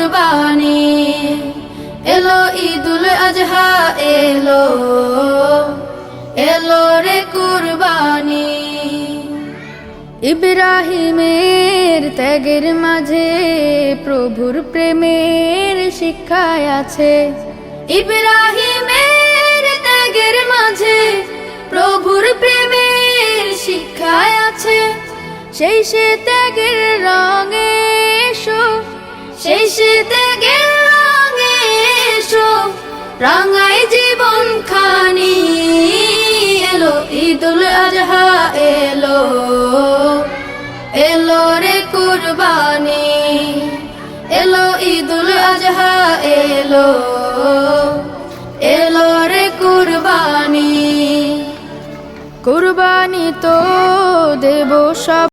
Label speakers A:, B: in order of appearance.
A: কুরবানি। এলো ঈদুল আজহা, এলো এলো রে কুরবানি। ইব্রাহিমের ত্যাগের মাঝে প্রভুর প্রেমের শিক্ষা আছে। ইব্রাহিমের ত্যাগের মাঝে প্রভুর প্রেমের শিক্ষা আছে। সেই সে ত্যাগের রাঙাই জীবন খানি এলো, ঈদুল আজহা এলো। এলো রে কুরবানি, এলো ঈদুল আজহা এলো। এলো রে কুরবানি কুরবানি তো দেব সব